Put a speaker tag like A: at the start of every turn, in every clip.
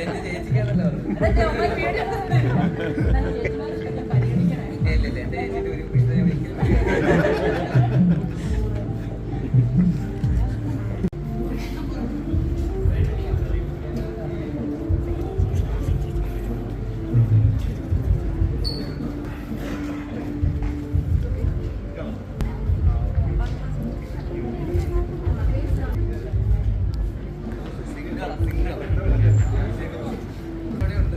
A: എന്റെ ചേച്ചിക്കാണല്ലോ. സിംഗിളാ, സിംഗിളാ. ഇവിടെയുണ്ട്.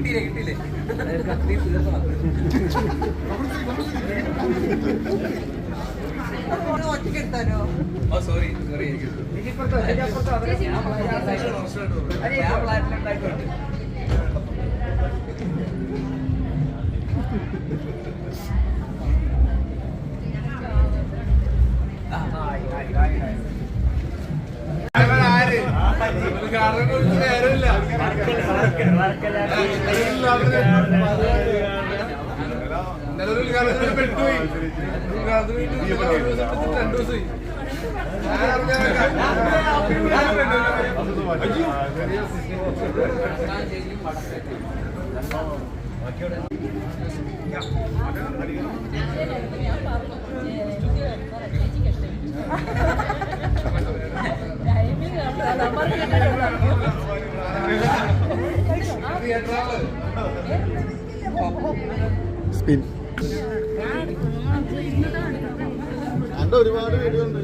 B: എടാ
A: കിട്ടിയില്ലേ? ഏ, അത് സോറി camera ഇരിക്കുന്നതാണ് കണ്ടത്. ആ, പിന്നെ ആരോ
B: സുഖം നിങ്ങളുടെ പടത്തിലാണല്ലോ ആഹാ
A: കിട്ടിയില്ലേ കിട്ടിയില്ലേ നീ തീർക്കണം ഓ സോറി
B: സ്പിൻ ഒരുപാട് വീഡിയോ ഉണ്ട്.